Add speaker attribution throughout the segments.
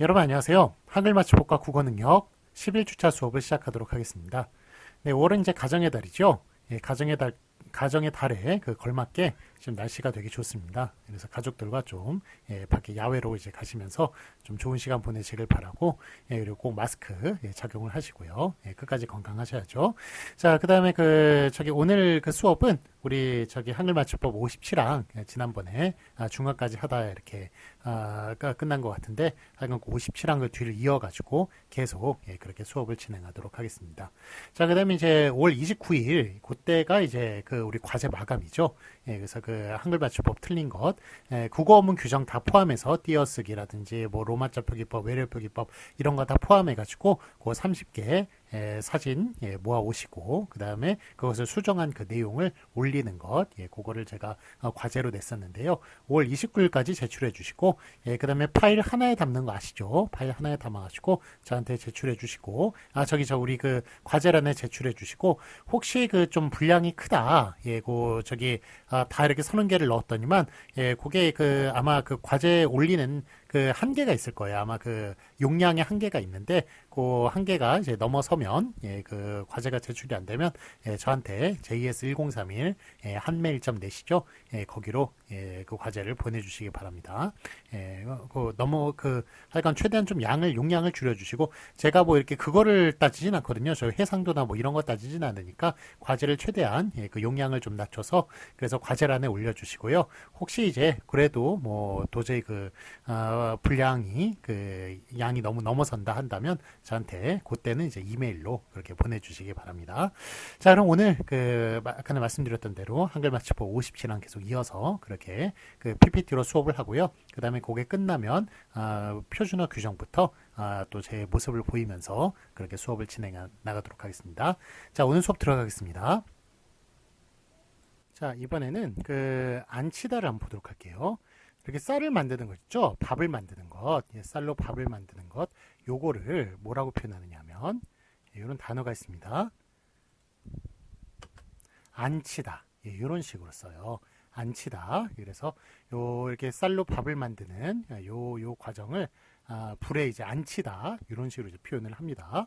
Speaker 1: 여러분 안녕하세요. 한글 맞춤법과 국어 능력 11주차 수업을 시작하도록 하겠습니다. 네, 5월은 이제 가정의 달이죠. 예, 가정의 달 가정의 달에 그 걸맞게 지금 날씨가 되게 좋습니다. 그래서 가족들과 좀 예, 밖에 야외로 이제 가시면서 좀 좋은 시간 보내시길 바라고 예, 그리고 꼭 마스크 예, 착용을 하시고요. 예, 끝까지 건강하셔야죠. 자, 그다음에 그 저기 오늘 그 수업은 우리 저기 한글 맞춤법 57항 예, 지난번에 아, 중간까지 하다 이렇게 아, 끝난 것 같은데 하여간 57항 그 뒤를 이어가지고 계속 예, 그렇게 수업을 진행하도록 하겠습니다. 자, 그다음에 이제 5월 29일 그때가 이제 그 우리 과제 마감이죠. 예, 그래서 그 한글 맞춤법 틀린 것, 예, 국어 어문 규정 다 포함해서 띄어쓰기라든지 뭐 로마자 표기법, 외래 표기법 이런 거 다 포함해가지고 그 30개 예, 사진 예, 모아 오시고 그 다음에 그것을 수정한 그 내용을 올리는 것, 예, 그거를 제가 어, 과제로 냈었는데요. 5월 29일까지 제출해 주시고, 예, 그 다음에 파일 하나에 담는 거 아시죠? 파일 하나에 담아가지고 저한테 제출해 주시고, 아 저기 저 우리 그 과제란에 제출해 주시고, 혹시 그 좀 분량이 크다, 예, 그 저기 아, 다 이렇게 서른 개를 넣었더니만, 예, 그게 그 아마 그 과제 올리는 그 한계가 있을 거예요. 아마 그 용량의 한계가 있는데 그 한계가 이제 넘어서면 예, 그 과제가 제출이 안 되면 예, 저한테 JS1031 예, 한메일점 내시죠. 예, 거기로 예, 그 과제를 보내주시기 바랍니다. 예, 그 너무 그 하여간 최대한 좀 양을 용량을 줄여주시고 제가 뭐 이렇게 그거를 따지진 않거든요. 저 해상도나 뭐 이런 거 따지진 않으니까 과제를 최대한 예, 그 용량을 좀 낮춰서 그래서 과제란에 올려주시고요. 혹시 이제 그래도 뭐 도저히 그 어, 분량이 그 양이 너무 넘어선다 한다면 저한테 그때는 이제 이메일로 그렇게 보내주시기 바랍니다. 자 그럼 오늘 그 아까 말씀드렸던 대로 한글 맞춤법 57랑 계속 이어서 그렇게 그 PPT로 수업을 하고요. 그 다음에 그게 끝나면 아, 표준어 규정부터 아, 또 제 모습을 보이면서 그렇게 수업을 진행 나가도록 하겠습니다. 자 오늘 수업 들어가겠습니다. 자 이번에는 그 안치다를 한번 보도록 할게요. 이렇게 쌀을 만드는 거 있죠? 밥을 만드는 것, 예, 쌀로 밥을 만드는 것, 요거를 뭐라고 표현하느냐 하면 이런 예, 단어가 있습니다. 안치다. 예, 이런 식으로 써요. 안치다. 그래서 요 이렇게 쌀로 밥을 만드는 요요 과정을 아, 불에 이제 안치다. 이런 식으로 이제 표현을 합니다.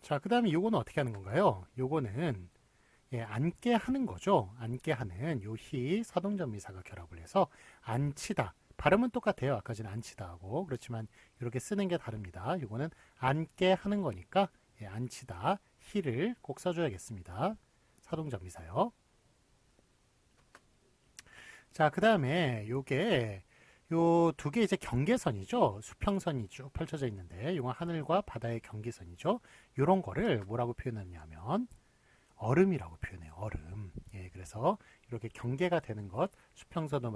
Speaker 1: 자, 그다음에 요거는 어떻게 하는 건가요? 요거는 예, 앉게 하는 거죠. 앉게 하는 요히 사동전미사가 결합을 해서 앉히다. 발음은 똑같아요. 아까 전에 앉히다 하고 그렇지만 이렇게 쓰는 게 다릅니다. 이거는 앉게 하는 거니까 예, 앉히다 히를 꼭 써줘야겠습니다. 사동전미사요. 자, 그 다음에 요게 요 두 개 이제 경계선이죠. 수평선이 쭉 펼쳐져 있는데 이건 하늘과 바다의 경계선이죠. 요런 거를 뭐라고 표현하냐면 얼음이라고 표현해요. 얼음. 예, 그래서 이렇게 경계가 되는 것, 수평선도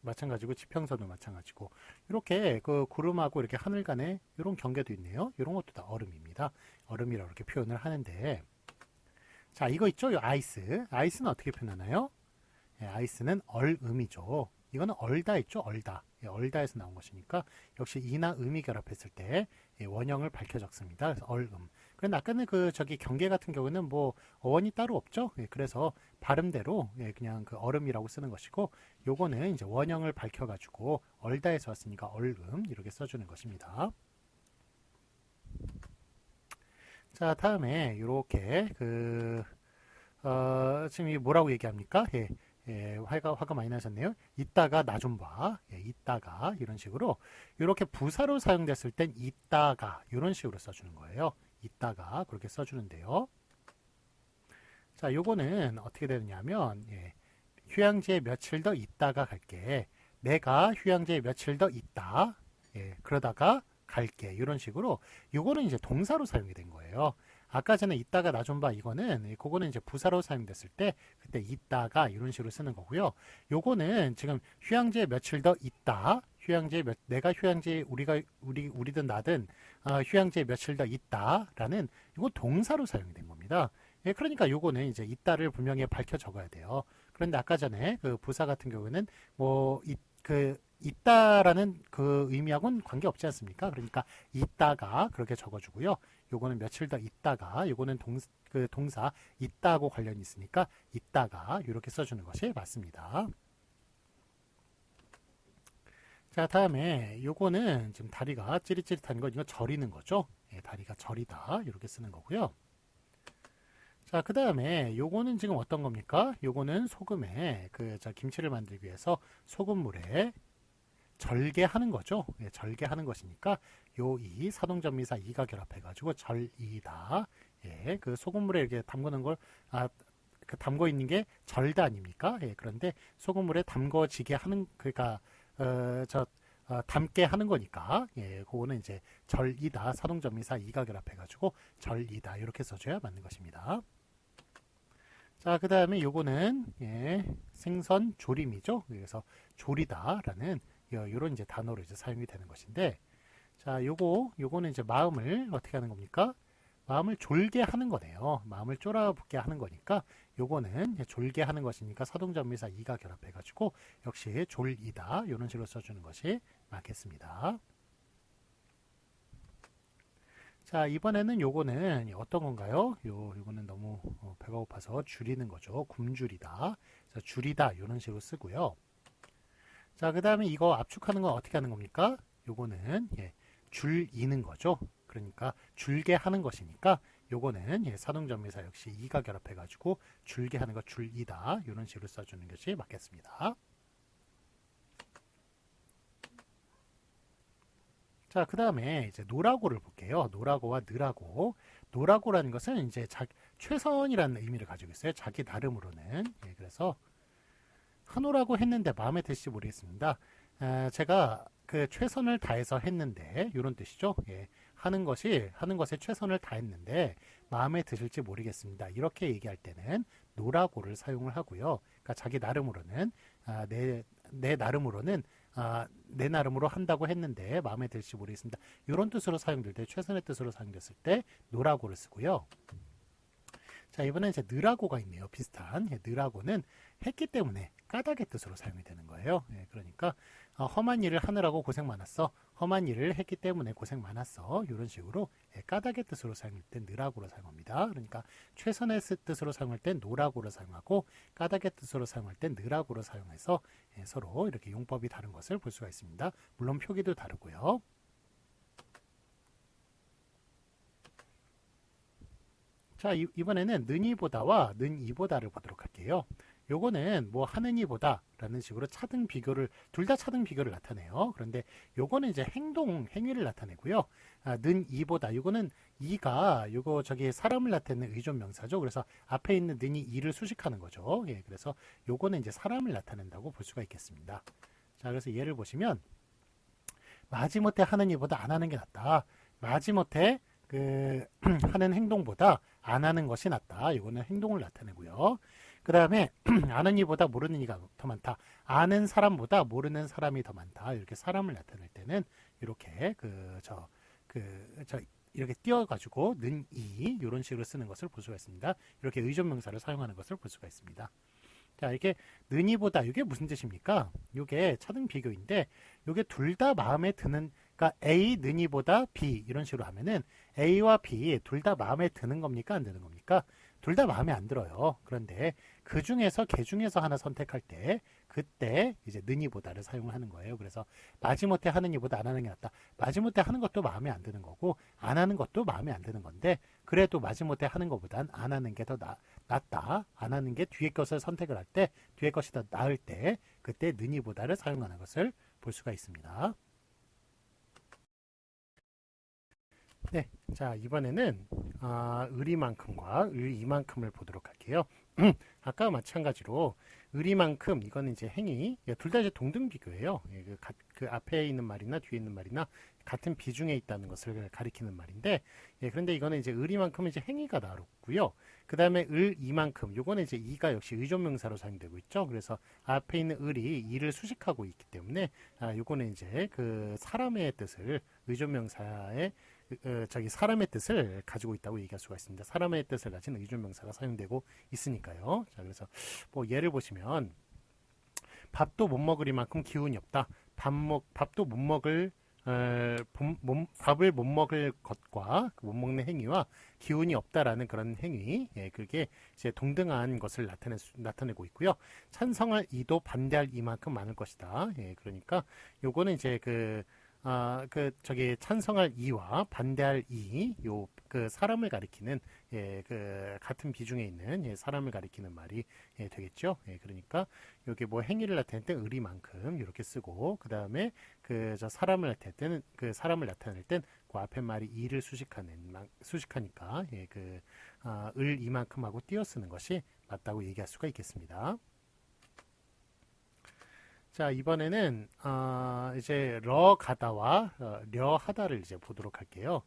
Speaker 1: 마찬가지고 지평선도 마찬가지고 이렇게 그 구름하고 이렇게 하늘 간에 이런 경계도 있네요. 이런 것도 다 얼음입니다. 얼음이라고 이렇게 표현을 하는데 자, 이거 있죠? 이 아이스. 아이스는 어떻게 표현하나요? 예, 아이스는 얼음이죠. 이거는 얼다 있죠? 얼다. 예, 얼다에서 나온 것이니까 역시 이나 음이 결합했을 때 예, 원형을 밝혀 적습니다. 그래서 얼음. 그런데 아까는 그 저기 경계 같은 경우는 뭐 어원이 따로 없죠. 예, 그래서 발음대로 예, 그냥 그 얼음이라고 쓰는 것이고 요거는 이제 원형을 밝혀 가지고 얼다에서 왔으니까 얼음 이렇게 써주는 것입니다. 자 다음에 이렇게 그 어, 지금 이 뭐라고 얘기합니까? 예, 예, 화가, 화가 많이 나셨네요. 이따가 나 좀 봐. 예, 이따가 이런 식으로 이렇게 부사로 사용됐을 땐 이따가 이런 식으로 써주는 거예요. 이따가 그렇게 써주는데요. 자, 요거는 어떻게 되느냐면 예, 휴양지에 며칠 더 있다가 갈게. 내가 휴양지에 며칠 더 있다. 예, 그러다가 갈게. 이런 식으로 요거는 이제 동사로 사용이 된 거예요. 아까 전에 있다가 나 좀 봐 이거는 그거는 이제 부사로 사용됐을 때 그때 있다가 이런 식으로 쓰는 거고요. 요거는 지금 휴양지에 며칠 더 있다. 휴양지에 몇, 내가 휴양지에 우리가 우리 우리든 나든 어, 휴양지에 며칠 더 있다라는 이거 동사로 사용이 된 겁니다. 예, 그러니까 요거는 이제 있다를 분명히 밝혀 적어야 돼요. 그런데 아까 전에 그 부사 같은 경우는 뭐그 있다라는 그 의미하고는 관계없지 않습니까? 그러니까 있다가 그렇게 적어주고요. 요거는 며칠 더 있다가 요거는 동, 그 동사 있다고 관련이 있으니까 있다가 이렇게 써주는 것이 맞습니다. 자, 다음에 요거는 지금 다리가 찌릿찌릿한 거 이거 절이는 거죠. 예, 다리가 절이다. 이렇게 쓰는 거고요. 자, 그 다음에 요거는 지금 어떤 겁니까? 요거는 소금에 그저 김치를 만들기 위해서 소금물에 절개하는 거죠. 예, 절개하는 것이니까 요 이 사동전미사 이가 결합해 가지고 절이다. 예, 그 소금물에 이렇게 담그는 걸 아, 그 담궈 있는 게 절다 아닙니까? 예, 그런데 소금물에 담궈지게 하는 그러니까 어, 저 어, 담게 하는 거니까 예, 그거는 이제 절이다 사동전미사 이가 결합해 가지고 절이다 이렇게 써줘야 맞는 것입니다. 자, 그 다음에 요거는 예, 생선 조림이죠. 그래서 조리다라는 이런 이제 단어로 이제 사용이 되는 것인데, 자, 요거 요거는 이제 마음을 어떻게 하는 겁니까? 마음을 졸게 하는 거네요. 마음을 쫄아붙게 하는 거니까 요거는 졸게 하는 것이니까 사동전미사 이가 결합해가지고 역시 졸이다 이런 식으로 써주는 것이 맞겠습니다. 자 이번에는 요거는 어떤 건가요? 요 요거는 너무 어, 배가 고파서 줄이는 거죠. 굶줄이다. 자, 줄이다 이런 식으로 쓰고요. 자 그 다음에 이거 압축하는 건 어떻게 하는 겁니까? 요거는 예, 줄이는 거죠. 그러니까 줄게 하는 것이니까 요거는 예, 사동전미사 역시 이가 결합해 가지고 줄게 하는 것 줄이다 이런 식으로 써주는 것이 맞겠습니다. 자, 그 다음에 이제 노라고를 볼게요. 노라고와 느라고. 노라고라는 것은 이제 자, 최선이라는 의미를 가지고 있어요. 자기 나름으로는. 예, 그래서 하노라고 했는데 마음에 드실지 모르겠습니다. 에, 제가 그 최선을 다해서 했는데 이런 뜻이죠. 예, 하는 것이 하는 것에 최선을 다했는데 마음에 드실지 모르겠습니다. 이렇게 얘기할 때는 노라고를 사용을 하고요. 그러니까 자기 나름으로는 아, 내, 내 나름으로는 아, 내 나름으로 한다고 했는데 마음에 들지 모르겠습니다. 이런 뜻으로 사용될 때 최선의 뜻으로 사용됐을 때 노라고를 쓰고요. 자 이번엔 이제 느라고가 있네요. 비슷한 예, 느라고는 했기 때문에 까닭의 뜻으로 사용이 되는 거예요. 예, 그러니까 어, 험한 일을 하느라고 고생 많았어. 험한 일을 했기 때문에 고생 많았어. 이런 식으로 예, 까닭의 뜻으로 사용할 때 느라고로 사용합니다. 그러니까 최선의 뜻으로 사용할 땐 노라고로 사용하고 까닭의 뜻으로 사용할 땐 느라고로 사용해서 예, 서로 이렇게 용법이 다른 것을 볼 수가 있습니다. 물론 표기도 다르고요. 자, 이, 번에는 는이보다와 는이보다를 보도록 할게요. 요거는 뭐 하느니보다 라는 식으로 차등 비교를 둘 다 차등 비교를 나타내요. 그런데 요거는 이제 행동 행위를 나타내고요. 아, 는 이보다 요거는 이가 요거 저기 사람을 나타내는 의존 명사죠. 그래서 앞에 있는 는이 이를 수식하는 거죠. 예, 그래서 요거는 이제 사람을 나타낸다고 볼 수가 있겠습니다. 자, 그래서 예를 보시면 마지못해 하는 이보다 안 하는 게 낫다. 마지못해 그 하는 행동보다 안 하는 것이 낫다. 이거는 행동을 나타내고요. 그 다음에 아는 이보다 모르는 이가 더 많다. 아는 사람보다 모르는 사람이 더 많다. 이렇게 사람을 나타낼 때는 이렇게 그 저 그 저 이렇게 띄어가지고 는 이 이런 식으로 쓰는 것을 볼 수가 있습니다. 이렇게 의존 명사를 사용하는 것을 볼 수가 있습니다. 자, 이게 는이보다 이게 무슨 뜻입니까? 이게 차등 비교인데 이게 둘 다 마음에 드는 그러니까 A 는이보다 B 이런 식으로 하면은 A와 B 둘 다 마음에 드는 겁니까? 안 드는 겁니까? 둘 다 마음에 안 들어요. 그런데 그 중에서 개 중에서 하나 선택할 때 그때 이제 는이보다를 사용하는 거예요. 그래서 마지못해 하는 이보다 안 하는 게 낫다. 마지못해 하는 것도 마음에 안 드는 거고 안 하는 것도 마음에 안 드는 건데 그래도 마지못해 하는 것보단 안 하는 게 더 낫다. 안 하는 게 뒤에 것을 선택을 할 때 뒤에 것이 더 나을 때 그때 는이보다를 사용하는 것을 볼 수가 있습니다. 네, 자 이번에는 아, 의리만큼과 의이만큼을 보도록 할게요. 아까 마찬가지로 의리만큼 이거는 이제 행위 예, 둘다 이제 동등 비교예요. 예, 그, 가, 그, 앞에 있는 말이나 뒤에 있는 말이나 같은 비중에 있다는 것을 가리키는 말인데 예, 그런데 이거는 이제 의리만큼은 이제 행위가 나왔고요. 그 다음에 을 이만큼 요거는 이제 이가 역시 의존명사로 사용되고 있죠. 그래서 앞에 있는 을이 이를 수식하고 있기 때문에 아, 요거는 이제 그 사람의 뜻을 의존명사의 어, 저기 사람의 뜻을 가지고 있다고 얘기할 수가 있습니다. 사람의 뜻을 가진 의존명사가 사용되고 있으니까요. 자, 그래서 뭐 예를 보시면 밥도 못 먹으리만큼 기운이 없다. 밥 먹, 밥도 못 먹을 어, 밥을 못 먹을 것과 그못 먹는 행위와 기운이 없다라는 그런 행위, 예, 그게 이제 동등한 것을 나타내, 나타내고 있고요. 찬성할 이도 반대할 이만큼 많을 것이다. 예, 그러니까 요거는 이제 그, 아, 그, 저기, 찬성할 이와 반대할 이, 요, 그, 사람을 가리키는, 예, 그, 같은 비중에 있는, 예, 사람을 가리키는 말이, 예, 되겠죠. 예, 그러니까, 요게 뭐 행위를 나타낼 때 의리만큼, 이렇게 쓰고, 그 다음에, 그, 저 사람을 나타낼 때는, 그 사람을 나타낼 땐, 그 앞에 말이 이를 수식하는, 마- 수식하니까, 예, 그, 아, 을 이만큼 하고 띄어 쓰는 것이 맞다고 얘기할 수가 있겠습니다. 자, 이번에는, 어, 이제, 러 가다와 어, 려 하다를 이제 보도록 할게요.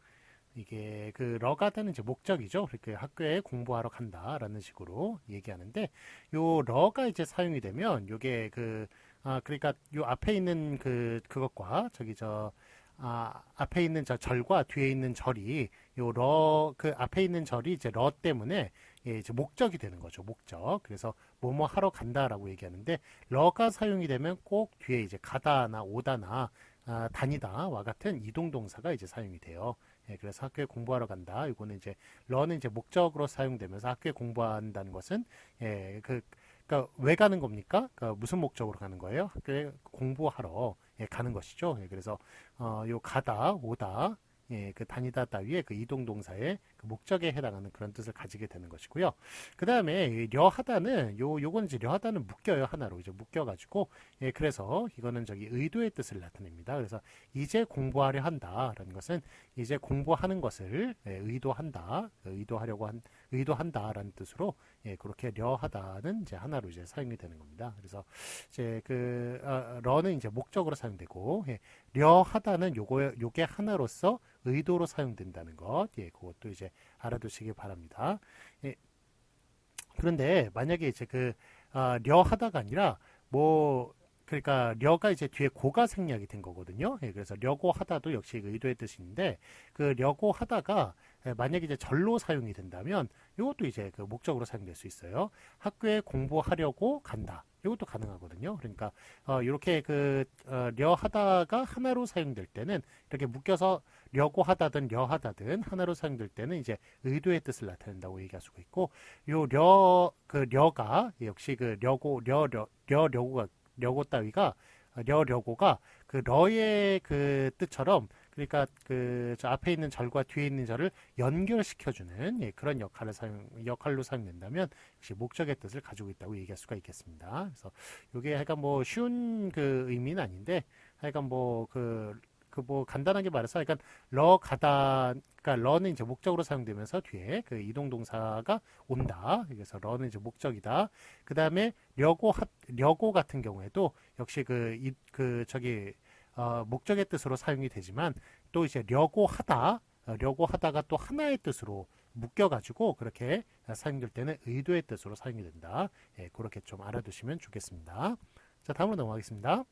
Speaker 1: 이게 그 러가다는 이제 목적이죠. 그렇게 학교에 공부하러 간다라는 식으로 얘기하는데 요 러가 이제 사용이 되면 요게 그 아 그러니까 요 앞에 있는 그 그것과 저기 저 아, 앞에 있는 저 절과 뒤에 있는 절이 요 러 그 앞에 있는 절이 이제 러 때문에 예, 이제 목적이 되는 거죠. 목적. 그래서 뭐뭐 하러 간다라고 얘기하는데 러가 사용이 되면 꼭 뒤에 이제 가다나 오다나 아, 다니다와 같은 이동 동사가 이제 사용이 돼요. 예, 그래서 학교에 공부하러 간다. 이거는 이제 러는 이제 목적으로 사용되면서 학교에 공부한다는 것은 예, 그 그러니까 왜 가는 겁니까? 그러니까 무슨 목적으로 가는 거예요? 학교에 공부하러 예, 가는 것이죠. 예, 그래서 어, 요 가다, 오다, 예, 그 다니다 따위의 그 이동 동사의 그 목적에 해당하는 그런 뜻을 가지게 되는 것이고요. 그 다음에 려하다는 요 요건 이제 려하다는 묶여요 하나로 이제 묶여가지고 예, 그래서 이거는 저기 의도의 뜻을 나타냅니다. 그래서 이제 공부하려 한다라는 것은 이제 공부하는 것을 예, 의도한다, 그 의도하려고 한 의도한다라는 뜻으로 예, 그렇게 려하다는 이제 하나로 이제 사용이 되는 겁니다. 그래서 이제 그 어, 러는 이제 목적으로 사용되고 예, 려하다는 요거 요게 하나로서 의도로 사용된다는 것, 예, 그것도 이제 알아두시기 바랍니다. 예, 그런데 만약에 이제 그 아, 려하다가 아니라 뭐 그러니까 려가 이제 뒤에 고가 생략이 된 거거든요. 예, 그래서 려고 하다도 역시 그 의도의 뜻인데 그 려고 하다가 예, 만약에 이제 절로 사용이 된다면 이것도 이제 그 목적으로 사용될 수 있어요. 학교에 공부하려고 간다. 이것도 가능하거든요. 그러니까 어, 이렇게 그 어, 려하다가 하나로 사용될 때는 이렇게 묶여서 려고 하다든 려 하다든 하나로 사용될 때는 이제 의도의 뜻을 나타낸다고 얘기할 수가 있고 요려그 려가 역시 그 려고 려려 려려고가 려고 따위가 려려고가 그 러의 그 뜻처럼 그러니까 그저 앞에 있는 절과 뒤에 있는 절을 연결시켜주는 예, 그런 역할을 사용 역할로 사용된다면 역시 목적의 뜻을 가지고 있다고 얘기할 수가 있겠습니다. 그래서 이게 하여간 뭐 쉬운 그 의미는 아닌데 하여간 뭐그 그뭐 간단하게 말해서 약간 러 가다 그러니까 러는 이제 목적으로 사용되면서 뒤에 그 이동 동사가 온다. 그래서 러는 이제 목적이다. 그 다음에 려고 하, 려고 같은 경우에도 역시 그이그 저기 어, 목적의 뜻으로 사용이 되지만 또 이제 려고 하다 어, 려고 하다가 또 하나의 뜻으로 묶여가지고 그렇게 사용될 때는 의도의 뜻으로 사용이 된다. 예, 그렇게 좀 알아두시면 좋겠습니다. 자, 다음으로 넘어가겠습니다.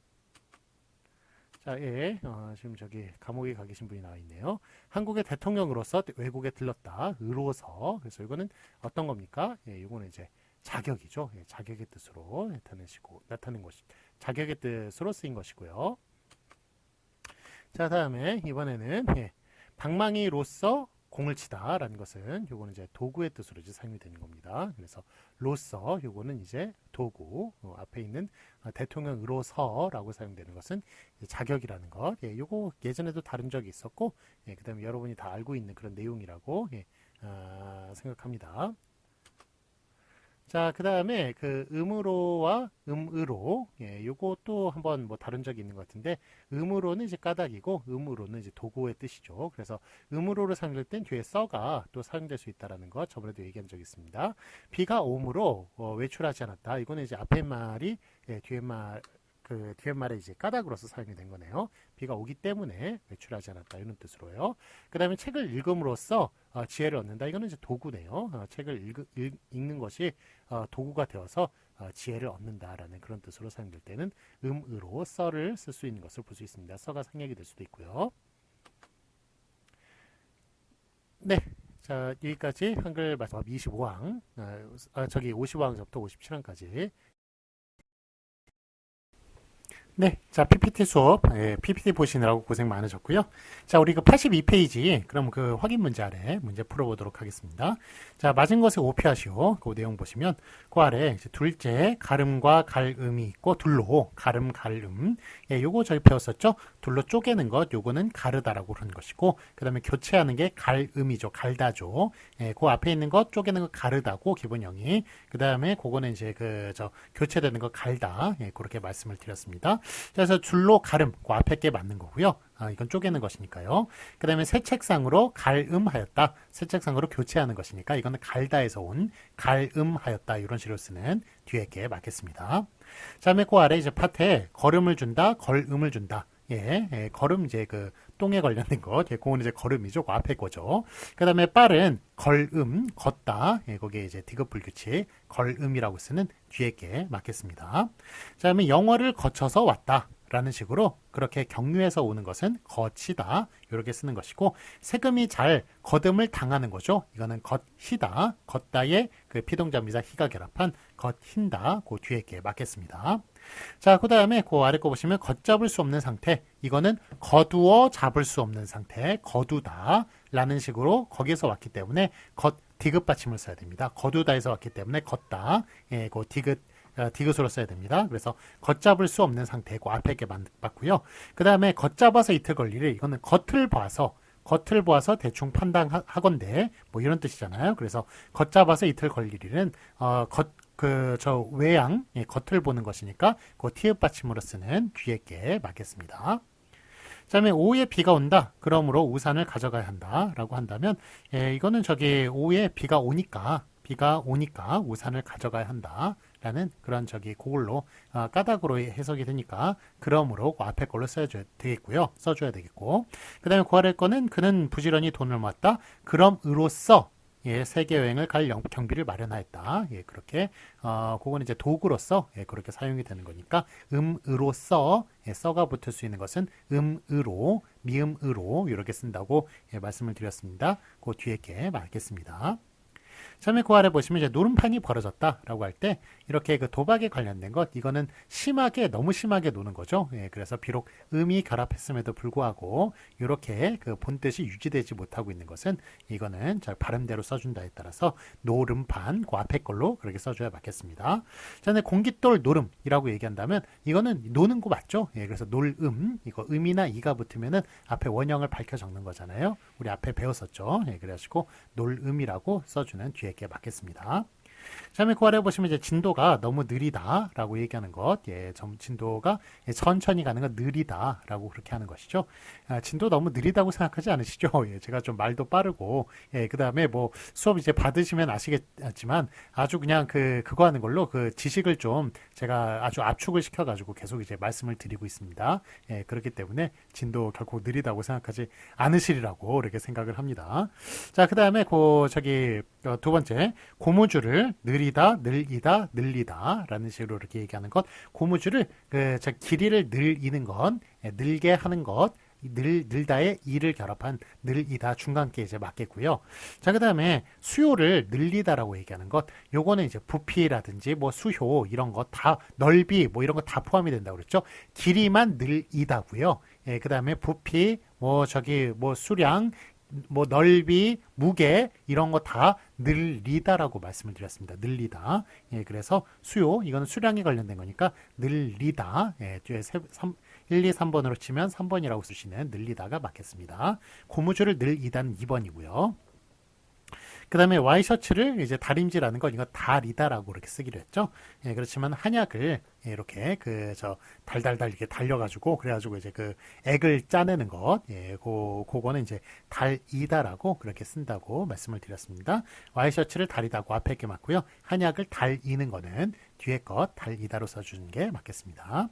Speaker 1: 자, 예, 어, 지금 저기 감옥에 가 계신 분이 나와 있네요. 한국의 대통령으로서 외국에 들렀다. 의로서. 그래서 이거는 어떤 겁니까? 예, 이거는 이제 자격이죠. 예, 자격의 뜻으로 나타내시고 나타낸 것이 자격의 뜻으로 쓰인 것이고요. 자, 다음에 이번에는 예, 방망이로서 공을 치다라는 것은 요거는 이제 도구의 뜻으로 이제 사용이 되는 겁니다. 그래서 로서 요거는 이제 도구 어, 앞에 있는 어, 대통령으로서라고 사용되는 것은 자격이라는 것. 예, 요거 예전에도 다룬 적이 있었고, 예, 그다음에 여러분이 다 알고 있는 그런 내용이라고 예, 아, 생각합니다. 자, 그 다음에 그 음으로와 음으로, 예, 요것도 한번 뭐 다룬 적이 있는 것 같은데, 음으로는 이제 까닭이고, 음으로는 이제 도구의 뜻이죠. 그래서 음으로를 사용될 땐 뒤에 써가 또 사용될 수 있다라는 것 저번에도 얘기한 적이 있습니다. 비가 오므로 어, 외출하지 않았다. 이거는 이제 앞에 말이 예, 뒤에 말, 그 뒤에 말에 이제 까닭으로서 사용이 된 거네요. 비가 오기 때문에 외출하지 않았다 이런 뜻으로요. 그 다음에 책을 읽음으로써 어, 지혜를 얻는다. 이거는 이제 도구네요. 어, 책을 읽, 읽, 읽는 것이 어, 도구가 되어서 어, 지혜를 얻는다라는 그런 뜻으로 사용될 때는 음으로 써를 쓸 수 있는 것을 볼 수 있습니다. 써가 생략이 될 수도 있고요. 네. 자, 여기까지 한글 마지막 25항, 아, 저기 55항부터 57항까지 네, 자 PPT 수업, 예, PPT 보시느라고 고생 많으셨고요. 자, 우리 그 82페이지, 그럼 그 확인 문제 아래 문제 풀어보도록 하겠습니다. 자, 맞은 것에 오피하시오. 그 내용 보시면 그 아래 둘째 가름과 갈음이 있고 둘로 가름 갈음. 예, 요거 저희 배웠었죠. 둘로 쪼개는 것, 요거는 가르다라고 그러는 것이고, 그 다음에 교체하는 게 갈음이죠. 갈다죠. 예, 그 앞에 있는 것 쪼개는 것 가르다고 기본 영이. 그 다음에 그거는 이제 그 저 교체되는 거 갈다. 예, 그렇게 말씀을 드렸습니다. 그래서 줄로 가름, 그 앞에 게 맞는 거고요. 아, 이건 쪼개는 것이니까요. 그 다음에 새 책상으로 갈음하였다. 새 책상으로 교체하는 것이니까 이거는 갈다에서 온 갈음하였다. 이런 식으로 쓰는 뒤에 게 맞겠습니다. 자, 다음에 그 아래 이제 파트에 걸음을 준다, 걸음을 준다. 예, 예, 걸음 이제 그 똥에 관련된 것, 예, 그건 이제 걸음이죠. 그 앞에 거죠. 그 다음에 빠른 걸음, 걷다. 예, 거기에 이제 디귿불 규칙 걸음이라고 쓰는 뒤에 게 맞겠습니다. 자, 다음에 영어를 거쳐서 왔다. 라는 식으로 그렇게 경유해서 오는 것은 거치다 이렇게 쓰는 것이고 세금이 잘 거듬을 당하는 거죠. 이거는 겉히다 걷다의 그 피동자미자 희가 결합한 겉힌다 그 뒤에 게 맞겠습니다. 자, 그 다음에 그 아래 거 보시면 걷잡을 수 없는 상태. 이거는 거두어 잡을 수 없는 상태. 거두다. 라는 식으로 거기에서 왔기 때문에 겉 디귿 받침을 써야 됩니다. 거두다에서 왔기 때문에 걷다. 예, 그 디귿 어, 디귿으로 써야 됩니다. 그래서 걷잡을 수 없는 상태고 앞에 게 맞고요. 그 다음에 걷잡아서 이틀 걸리를 이거는 겉을 봐서 겉을 보아서 대충 판단하건대 뭐 이런 뜻이잖아요. 그래서 겉잡아서 이틀 걸리리는 어, 겉 그 저 외양 예, 겉을 보는 것이니까 그 티읕 받침으로 쓰는 뒤에 게 맞겠습니다. 그다음에 오후에 비가 온다. 그러므로 우산을 가져가야 한다라고 한다면 예, 이거는 저기 오후에 비가 오니까 비가 오니까 우산을 가져가야 한다. 라는 그런 저기 그걸로 어, 까닭으로 해석이 되니까 그러므로 그 앞에 걸로 써줘야 되겠고요. 써줘야 되겠고 그 다음에 구할 거는 그는 부지런히 돈을 모았다. 그럼으로써 예, 세계 여행을 갈 경비를 마련하였다. 예, 그렇게 어, 그거는 이제 도구로서 예, 그렇게 사용이 되는 거니까 음으로써 예, 써가 붙을 수 있는 것은 음으로 미음으로 이렇게 쓴다고 예, 말씀을 드렸습니다. 그 뒤에 게 맞겠습니다. 처음에 그 아래 보시면 이제 노름판이 벌어졌다라고 할 때 이렇게 그 도박에 관련된 것 이거는 심하게 너무 심하게 노는 거죠. 예, 그래서 비록 음이 결합했음에도 불구하고 이렇게 그 본뜻이 유지되지 못하고 있는 것은 이거는 저 발음대로 써준다에 따라서 노름판 그 앞에 걸로 그렇게 써줘야 맞겠습니다. 자, 근 공깃돌 노름이라고 얘기한다면 이거는 노는 거 맞죠? 예, 그래서 놀음 이거 음이나 이가 붙으면은 앞에 원형을 밝혀 적는 거잖아요. 우리 앞에 배웠었죠. 예, 그래가지고 놀음이라고 써주는 뒤에 게 맞겠습니다. 다음에 그 아래 보시면 이제 진도가 너무 느리다라고 얘기하는 것, 예, 진도가 천천히 가는 건 느리다라고 그렇게 하는 것이죠. 아, 진도 너무 느리다고 생각하지 않으시죠? 예, 제가 좀 말도 빠르고, 예, 그 다음에 뭐 수업 이제 받으시면 아시겠지만 아주 그냥 그 그거 하는 걸로 그 지식을 좀 제가 아주 압축을 시켜가지고 계속 이제 말씀을 드리고 있습니다. 예, 그렇기 때문에 진도 결코 느리다고 생각하지 않으시리라고 이렇게 생각을 합니다. 자, 그 다음에 그 저기 어, 두 번째 고무줄을 느리다, 늘리다, 늘리다 라는 식으로 이렇게 얘기하는 것 고무줄을 그저 길이를 늘리는 것 예, 늘게 하는 것 늘, 늘다의 이를 결합한 늘이다 중간께 이제 맞겠고요. 자, 그 다음에 수요를 늘리다라고 얘기하는 것, 요거는 이제 부피라든지 뭐 수효 이런 것 다 넓이 뭐 이런 거 다 포함이 된다고 그랬죠. 길이만 늘이다고요. 예, 그 다음에 부피, 뭐 저기 뭐 수량, 뭐 넓이, 무게 이런 거 다 늘리다라고 말씀을 드렸습니다. 늘리다. 예, 그래서 수요 이거는 수량에 관련된 거니까 늘리다. 예, 뒤에 세, 3, 1, 2, 3번으로 치면 3번이라고 쓰시는 늘리다가 맞겠습니다. 고무줄을 늘이다는 2번이고요. 그 다음에 와이셔츠를 이제 다림질하는 건 이거 달이다라고 이렇게 쓰기로 했죠. 예, 그렇지만 한약을 이렇게 그 저 달달달 이렇게 달려가지고 그래가지고 이제 그 액을 짜내는 것, 예, 고 그거는 이제 달이다라고 그렇게 쓴다고 말씀을 드렸습니다. 와이셔츠를 달이다고 앞에 게 맞고요. 한약을 달이는 거는 뒤에 것 달이다로 써주는 게 맞겠습니다.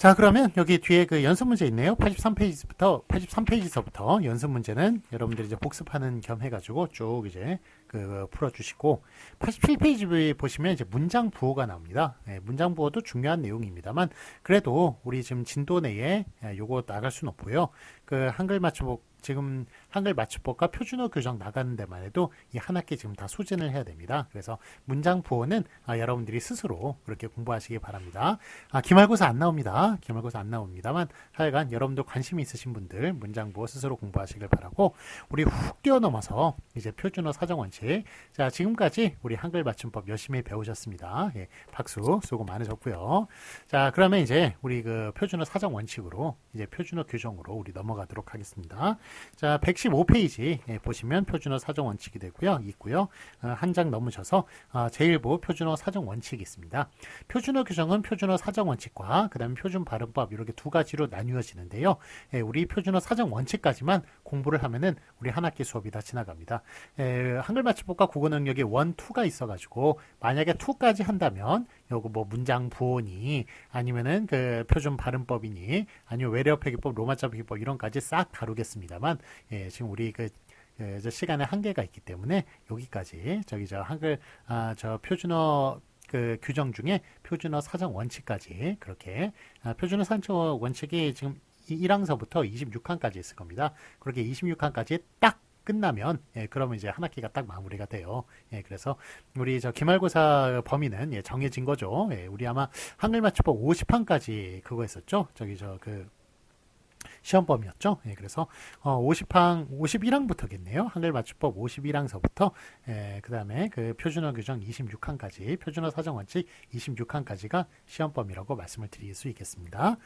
Speaker 1: 자, 그러면 여기 뒤에 그 연습 문제 있네요. 83페이지부터, 83페이지서부터 연습 문제는 여러분들이 이제 복습하는 겸 해가지고 쭉 이제 그 풀어주시고, 87페이지 보시면 이제 문장 부호가 나옵니다. 네, 문장 부호도 중요한 내용입니다만, 그래도 우리 지금 진도 내에 예, 요거 나갈 수는 없고요. 그 한글 맞춤법 지금 한글 맞춤법과 표준어 교정 나가는 데만 해도 이 한 학기 지금 다 소진을 해야 됩니다. 그래서 문장 부호는 아, 여러분들이 스스로 그렇게 공부하시기 바랍니다. 아, 기말고사 안 나옵니다. 기말고사 안 나옵니다만 하여간 여러분들 관심이 있으신 분들 문장 부호 스스로 공부하시길 바라고 우리 훅 뛰어넘어서 이제 표준어 사정 원칙 자 지금까지 우리 한글 맞춤법 열심히 배우셨습니다. 예, 박수 수고 많으셨고요. 자 그러면 이제 우리 그 표준어 사정 원칙으로 이제 표준어 규정으로 우리 넘어가도록 하겠습니다. 자 115페이지 예, 보시면 표준어 사정 원칙이 되고요. 있고요. 어, 한장 넘으셔서 어, 제1부 표준어 사정 원칙이 있습니다. 표준어 규정은 표준어 사정 원칙과 그 다음에 표준 발음법 이렇게 두 가지로 나뉘어지는데요. 예, 우리 표준어 사정 원칙까지만 공부를 하면은 우리 한 학기 수업이 다 지나갑니다. 에, 한글 맞춤법과 국어 능력이 원, 투가 있어가지고 만약에 투까지 한다면 요거 뭐 문장 부호니 아니면은 그 표준 발음법이니 아니면 외래어 표기법, 로마자 표기법 이런까지 싹 다루겠습니다만 예, 지금 우리 그 예, 저 시간에 한계가 있기 때문에 여기까지 저기 저 한글 아, 저 표준어 그 규정 중에 표준어 사정 원칙까지 그렇게 아, 표준어 사정 원칙이 지금 1항서부터 26항까지 있을 겁니다. 그렇게 26항까지 딱 끝나면 예, 그러면 이제 한 학기가 딱 마무리가 돼요. 예, 그래서 우리 저 기말고사 범위는 예, 정해진 거죠. 예, 우리 아마 한글 맞춤법 50항까지 그거 했었죠. 저기 저그 시험범위였죠. 예, 그래서 어, 50항, 51항부터겠네요. 한글 맞춤법 51항서부터 예, 그 다음에 그 표준어 규정 26항까지 표준어 사정 원칙 26항까지가 시험범위라고 말씀을 드릴 수 있겠습니다.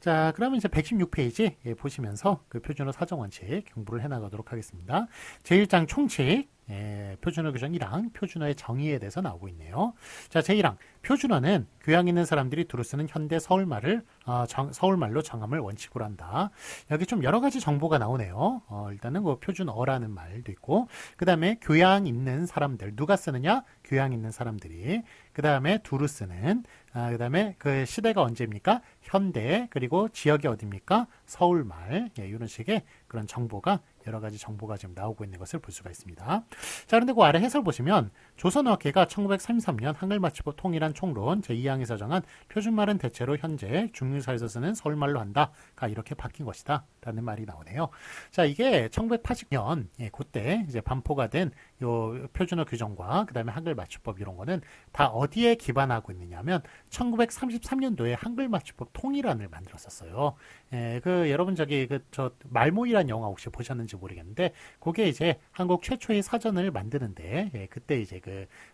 Speaker 1: 자, 그러면 이제 116페이지 예, 보시면서 그 표준어 사정 원칙 공부를 해 나가도록 하겠습니다. 제1장 총칙 예, 표준어 규정 1항 표준어의 정의에 대해서 나오고 있네요. 자, 제1항 표준어는 교양 있는 사람들이 두루 쓰는 현대 서울말을 어, 정, 서울말로 정함을 원칙으로 한다. 여기 좀 여러 가지 정보가 나오네요. 어, 일단은 그 표준어라는 말도 있고 그 다음에 교양 있는 사람들 누가 쓰느냐? 교양 있는 사람들이 그 다음에 두루 쓰는 아, 그 다음에 그 시대가 언제입니까? 현대 그리고 지역이 어디입니까? 서울말 예, 이런 식의 그런 정보가 여러 가지 정보가 지금 나오고 있는 것을 볼 수가 있습니다. 자, 그런데 그 아래 해설 보시면 조선어학회가 1933년 한글 맞춤법 통일한 총론 제2항에서 정한 표준말은 대체로 현재 중류사에서 쓰는 서울말로 한다가 이렇게 바뀐 것이다. 라는 말이 나오네요. 자, 이게 1980년 예, 그때 이제 반포가 된 요 표준어 규정과 그 다음에 한글 맞춤법 이런 거는 다 어디에 기반하고 있느냐면 1933년도에 한글 맞춤법 통일안을 만들었었어요. 예, 그 여러분 저기 그 저 말모이란 영화 혹시 보셨는지 모르겠는데 그게 이제 한국 최초의 사전을 만드는데 예, 그때 이제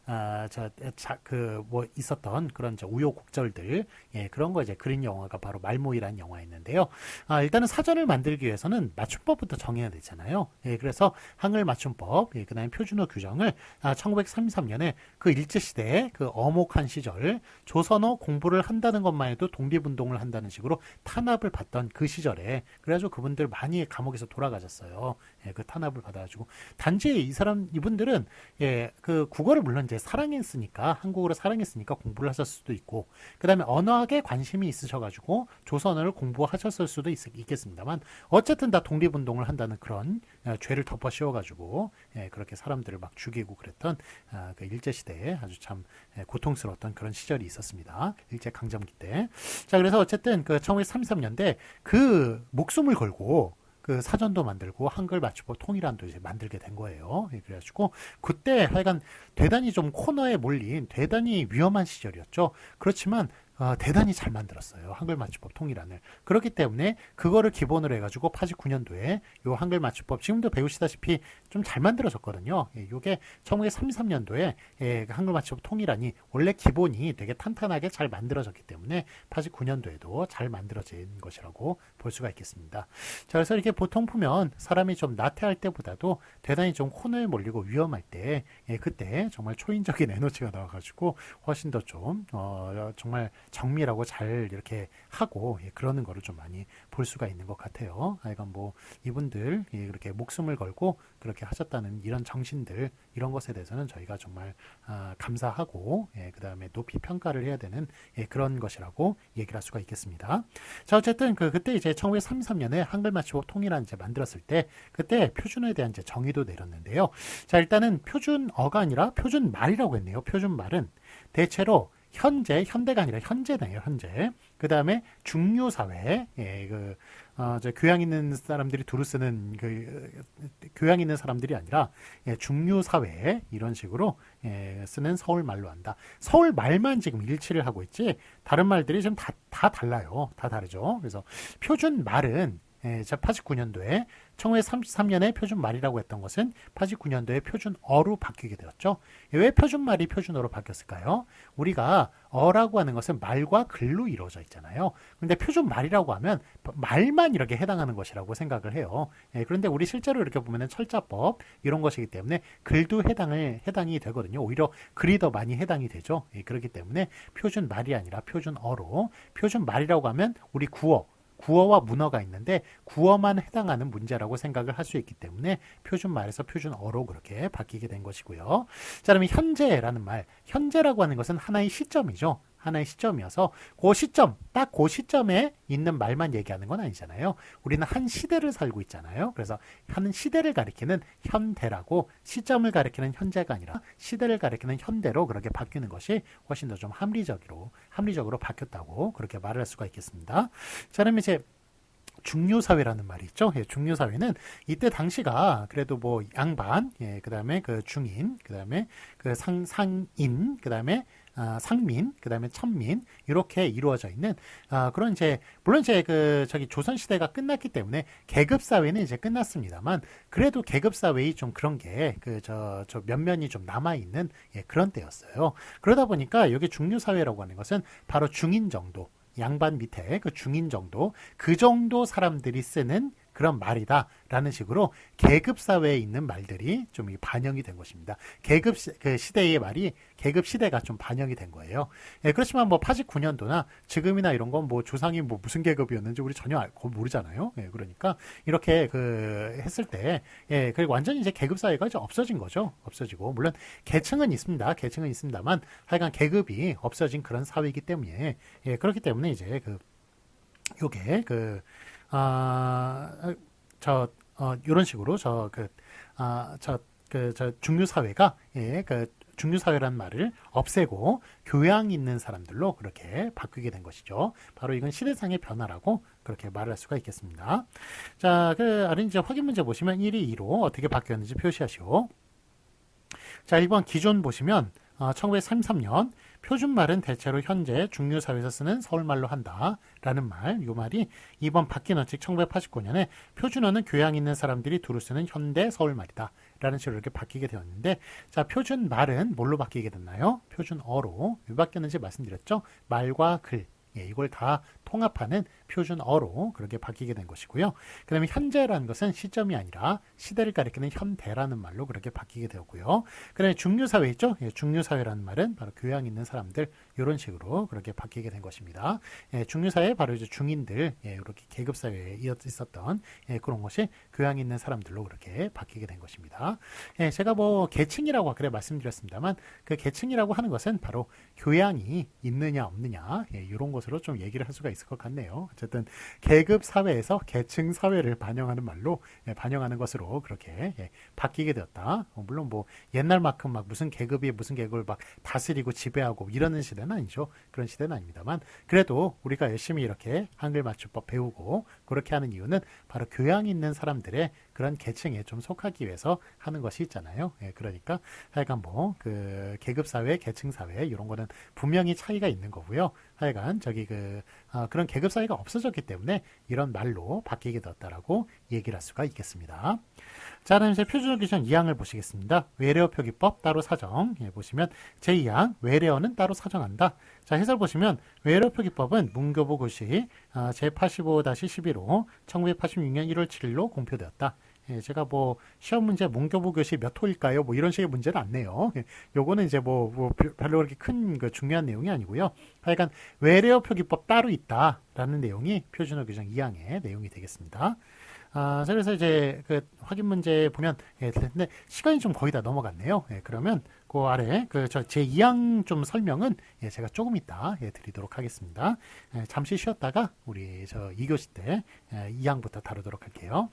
Speaker 1: 그아저그 뭐 있었던 그런 저 우여곡절들 예, 그런 거 이제 그린 영화가 바로 말모이란 영화였는데요. 아, 일단은 사전을 만들기 위해서는 맞춤법부터 정해야 되잖아요. 예, 그래서 한글 맞춤법, 예, 그다음에 표준어 규정을 아, 1933년에 그 일제 시대에 그 어목한 시절 조선어 공부를 한다는 것만 해도 독립운동 을 한다는 식으로 탄압을 받던 그 시절에 그래가지고 그분들 많이 감옥에서 돌아가셨어요. 예, 그 탄압을 받아가지고 단지 이 사람 이분들은 예, 그 국어를 물론 이제 사랑했으니까 한국어를 사랑했으니까 공부를 하셨을 수도 있고 그다음에 언어학에 관심이 있으셔가지고 조선어를 공부하셨을 수도 있, 있겠습니다만 어쨌든 다 독립운동을 한다는 그런 어, 죄를 덮어 씌워가지고 예, 그렇게 사람들을 막 죽이고 그랬던 아, 그 일제 시대에 아주 참 예, 고통스러웠던 그런 시절이 있었습니다. 일제 강점기 때. 자 그래서 어쨌든 그 1933년대 그 목숨을 걸고 그 사전도 만들고 한글 맞춤법 통일안도 이제 만들게 된 거예요. 예, 그래가지고 그때 하여간 대단히 좀 코너에 몰린 대단히 위험한 시절이었죠. 그렇지만 어, 대단히 잘 만들었어요. 한글 맞춤법 통일안을. 그렇기 때문에 그거를 기본으로 해가지고 89년도에 요 한글 맞춤법 지금도 배우시다시피 좀 잘 만들어졌거든요. 예, 요게 1933년도에 예, 그 한글 맞춤법 통일안이 원래 기본이 되게 탄탄하게 잘 만들어졌기 때문에 89년도에도 잘 만들어진 것이라고 볼 수가 있겠습니다. 자, 그래서 이렇게 보통 보면 사람이 좀 나태할 때보다도 대단히 좀 혼을 몰리고 위험할 때 예, 그때 정말 초인적인 에너지가 나와가지고 훨씬 더좀 어, 정말 정밀하고 잘 이렇게 하고 예, 그러는 거를 좀 많이 볼 수가 있는 것 같아요. 하여간 뭐 이분들 예, 그렇게 목숨을 걸고 그렇게 하셨다는 이런 정신들 이런 것에 대해서는 저희가 정말 아, 감사하고 예, 그 다음에 높이 평가를 해야 되는 예, 그런 것이라고 얘기를 할 수가 있겠습니다. 자 어쨌든 그 그때 이제 1933년에 한글 맞춤법 통일안 이제 만들었을 때 그때 표준어에 대한 이제 정의도 내렸는데요. 자 일단은 표준어가 아니라 표준말이라고 했네요. 표준말은 대체로 현재, 현대가 아니라 현재네요, 현재. 그 다음에 중요사회, 예, 그, 어, 저 교양 있는 사람들이 두루 쓰는 그 교양 있는 사람들이 아니라 예, 중요사회 이런 식으로 예, 쓰는 서울 말로 한다. 서울 말만 지금 일치를 하고 있지 다른 말들이 좀다다 달라요. 다 다르죠. 그래서 표준 말은 예, 89년도에 1933년에 표준 말이라고 했던 것은 89년도에 표준 어로 바뀌게 되었죠. 왜 표준 말이 표준어로 바뀌었을까요? 우리가 어라고 하는 것은 말과 글로 이루어져 있잖아요. 그런데 표준 말이라고 하면 말만 이렇게 해당하는 것이라고 생각을 해요. 예, 그런데 우리 실제로 이렇게 보면은 철자법 이런 것이기 때문에 글도 해당을 해당이 되거든요. 오히려 글이 더 많이 해당이 되죠. 예, 그렇기 때문에 표준 말이 아니라 표준 어로 표준 말이라고 하면 우리 구어 구어와 문어가 있는데 구어만 해당하는 문제라고 생각을 할 수 있기 때문에 표준 말에서 표준어로 그렇게 바뀌게 된 것이고요. 자, 그러면 현재라는 말, 현재라고 하는 것은 하나의 시점이죠. 하나의 시점이어서 그 시점, 딱 그 시점에 있는 말만 얘기하는 건 아니잖아요. 우리는 한 시대를 살고 있잖아요. 그래서 한 시대를 가리키는 현대라고 시점을 가리키는 현재가 아니라 시대를 가리키는 현대로 그렇게 바뀌는 것이 훨씬 더 좀 합리적으로 합리적으로 바뀌었다고 그렇게 말을 할 수가 있겠습니다. 자, 그러면 이제 중요사회라는 말이 있죠. 예, 중요사회는 이때 당시가 그래도 뭐 양반, 예, 그 다음에 그 중인, 그 다음에 그 상, 상인, 그 다음에 아, 상민, 그 다음에 천민, 이렇게 이루어져 있는, 아, 그런 이제, 물론 이제 그, 저기 조선 시대가 끝났기 때문에 계급 사회는 이제 끝났습니다만, 그래도 계급 사회의 좀 그런 게, 그, 저, 저 면면이 좀 남아 있는, 예, 그런 때였어요. 그러다 보니까 여기 중류 사회라고 하는 것은 바로 중인 정도, 양반 밑에 그 중인 정도 그 정도 사람들이 쓰는 그런 말이다라는 식으로 계급 사회에 있는 말들이 좀 반영이 된 것입니다. 계급 시, 그 시대의 말이 계급 시대가 좀 반영이 된 거예요. 예, 그렇지만 뭐 89년도나 지금이나 이런 건 뭐 조상이 뭐 무슨 계급이었는지 우리 전혀 알고 모르잖아요. 예, 그러니까 이렇게 그 했을 때 예, 그 완전히 이제 계급 사회가 이제 없어진 거죠. 없어지고 물론 계층은 있습니다. 계층은 있습니다만 하여간 계급이 없어진 그런 사회이기 때문에 예, 그렇기 때문에 이제 그 요게 그 아, 저, 어, 요런 식으로 저, 그, 아, 저, 그, 저, 중류 사회가, 예, 그, 중류 사회라는 말을 없애고 교양 있는 사람들로 그렇게 바뀌게 된 것이죠. 바로 이건 시대상의 변화라고 그렇게 말할 수가 있겠습니다. 자, 그, 아래 이제 확인 문제 보시면 1이 2로 어떻게 바뀌었는지 표시하시오. 자, 1번 기존 보시면, 어, 1933년 표준말은 대체로 현재 중류사회에서 쓰는 서울말로 한다 라는 말, 이 말이 이번 바뀐 원칙 1989년에 표준어는 교양 있는 사람들이 두루 쓰는 현대 서울말이다. 라는 식으로 이렇게 바뀌게 되었는데 자 표준말은 뭘로 바뀌게 됐나요? 표준어로 왜 바뀌었는지 말씀드렸죠? 말과 글 예, 이걸 다 통합하는 표준어로 그렇게 바뀌게 된 것이고요. 그 다음에 현재라는 것은 시점이 아니라 시대를 가리키는 현대라는 말로 그렇게 바뀌게 되었고요. 그 다음에 중류사회 있죠? 예, 중류사회라는 말은 바로 교양 있는 사람들 이런 식으로 그렇게 바뀌게 된 것입니다. 예, 중류사회 바로 이제 중인들 예, 이렇게 계급사회에 있었던 예, 그런 것이 교양 있는 사람들로 그렇게 바뀌게 된 것입니다. 예, 제가 뭐 계층이라고 그래 말씀드렸습니다만 그 계층이라고 하는 것은 바로 교양이 있느냐 없느냐 예, 이런 것으로 좀 얘기를 할 수가 있을 것 같네요. 어쨌든 계급 사회에서 계층 사회를 반영하는 말로 예, 반영하는 것으로 그렇게 예, 바뀌게 되었다. 어, 물론 뭐 옛날만큼 막 무슨 계급이 무슨 계급을 막 다스리고 지배하고 이러는 시대는 아니죠. 그런 시대는 아닙니다만 그래도 우리가 열심히 이렇게 한글 맞춤법 배우고 그렇게 하는 이유는 바로 교양 있는 사람들의 그런 계층에 좀 속하기 위해서 하는 것이 있잖아요. 예, 그러니까 하여간 뭐 그 계급 사회, 계층 사회 이런 거는 분명히 차이가 있는 거고요. 하여간 저기 그 어, 그런 계급 사회가 없어졌기 때문에 이런 말로 바뀌게 되었다라고 얘기를 할 수가 있겠습니다. 자, 그럼 이제 표준어 기준 2항을 보시겠습니다. 외래어 표기법 따로 사정. 예, 보시면 제2항 외래어는 따로 사정한다. 자, 해설 보시면 외래어 표기법은 문교부 고시 어, 제85-11호 1986년 1월 7일로 공표되었다. 예, 제가 뭐 시험 문제 문교부 교시 몇 호일까요? 뭐 이런 식의 문제는 안 내요. 예, 요거는 이제 뭐, 뭐 별로 그렇게 큰 그 중요한 내용이 아니고요. 하여간 외래어 표기법 따로 있다라는 내용이 표준어 규정 2항의 내용이 되겠습니다. 아, 그래서 이제 그 확인 문제 보면 예, 근데 시간이 좀 거의 다 넘어갔네요. 예, 그러면 그 아래 그 저 제 2항 좀 설명은 예, 제가 조금 이따 예, 드리도록 하겠습니다. 예, 잠시 쉬었다가 우리 저 2교시 때 예, 2항부터 다루도록 할게요.